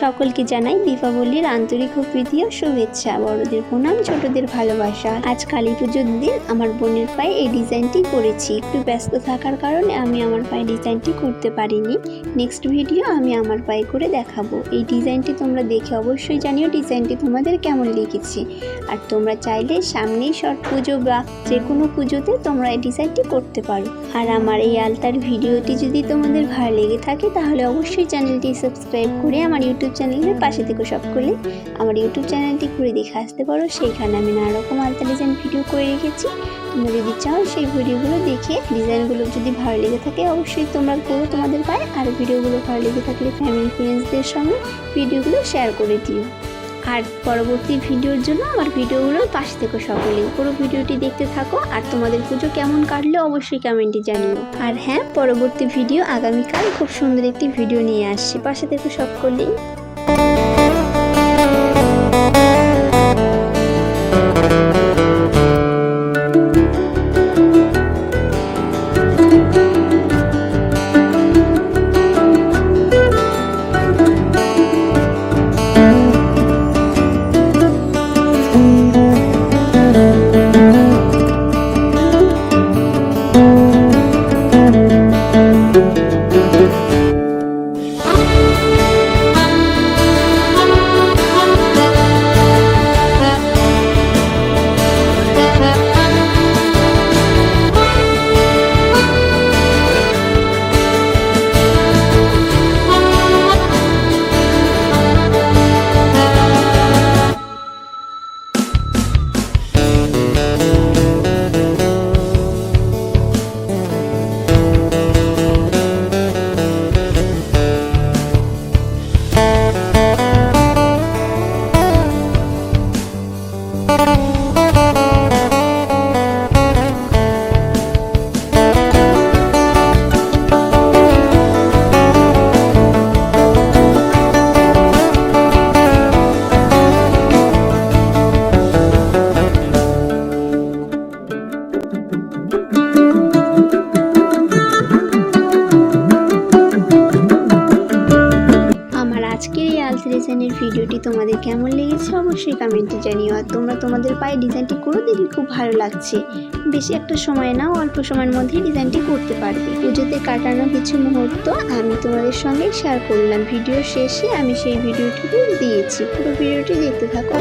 সকলকে জানাই দীপাবলির আন্তরিক ও প্রীতি ও শুভেচ্ছা। বড়দের প্রণাম, ছোটদের ভালোবাসা। আজ কালী পুজোর দিন আমার বোনের পায়ে এই ডিজাইনটি করেছি একটু ব্যস্ত থাকার কারণে আমি আমার পায়ে ডিজাইনটি করতে পারিনি। নেক্সট ভিডিও আমি আমার পায়ে করে দেখাবো। এই ডিজাইনটি তোমরা দেখে অবশ্যই জানিও ডিজাইনটি তোমাদের কেমন লেগেছে। আর তোমরা চাইলে সামনেই ছট পুজো বা যে কোনো পুজোতে তোমরা এই ডিজাইনটি করতে পারো। আর আমার এই আলতার ভিডিওটি যদি তোমাদের ভালো লেগে থাকে, তাহলে অবশ্যই চ্যানেলটি সাবস্ক্রাইব করে আমার ইউটিউব চ্যানেলের পাশে থেকে সব করলে আমার ইউটিউব চ্যানেলটি ঘুরে দেখে আসতে পারো। সেইখানে আমি নানা রকম আলতা ডিজাইন ভিডিও করে রেখেছি। তোমরা যদি চাও সেই ভিডিওগুলো দেখে ডিজাইনগুলো যদি ভালো লেগে থাকে অবশ্যই তোমরা করো তোমাদের পায়ে। আর ভিডিওগুলো ভালো লেগে থাকলে ফ্যামিলি ফ্রেন্ডসদের সঙ্গে ভিডিওগুলো শেয়ার করে দিও। আর পরবর্তী ভিডিওর জন্য আমার ভিডিওগুলোর পাশে থেকে সকলেই পুরো ভিডিওটি দেখতে থাকো আর তোমাদের পুজো কেমন কাটলে অবশ্যই কমেন্টে জানিও। আর হ্যাঁ পরবর্তী ভিডিও আগামীকাল খুব সুন্দর একটি ভিডিও নিয়ে আসছি। পাশে থেকে সকলেই। আজকের এই আলতা ডিজাইনের ভিডিওটি তোমাদের কেমন লেগেছে অবশ্যই কমেন্টে জানিও। আর তোমরা তোমাদের পায়ে ডিজাইনটি করে দেখি খুব ভালো লাগছে। বেশি একটা সময় নাও, অল্প সময়ের মধ্যে ডিজাইনটি করতে পারবে। পুজোতে কাটানো কিছু মুহূর্ত আমি তোমাদের সঙ্গে শেয়ার করলাম। ভিডিও শেষে আমি সেই ভিডিওটি দিয়েছি। পুরো ভিডিওটি দেখতে থাকো।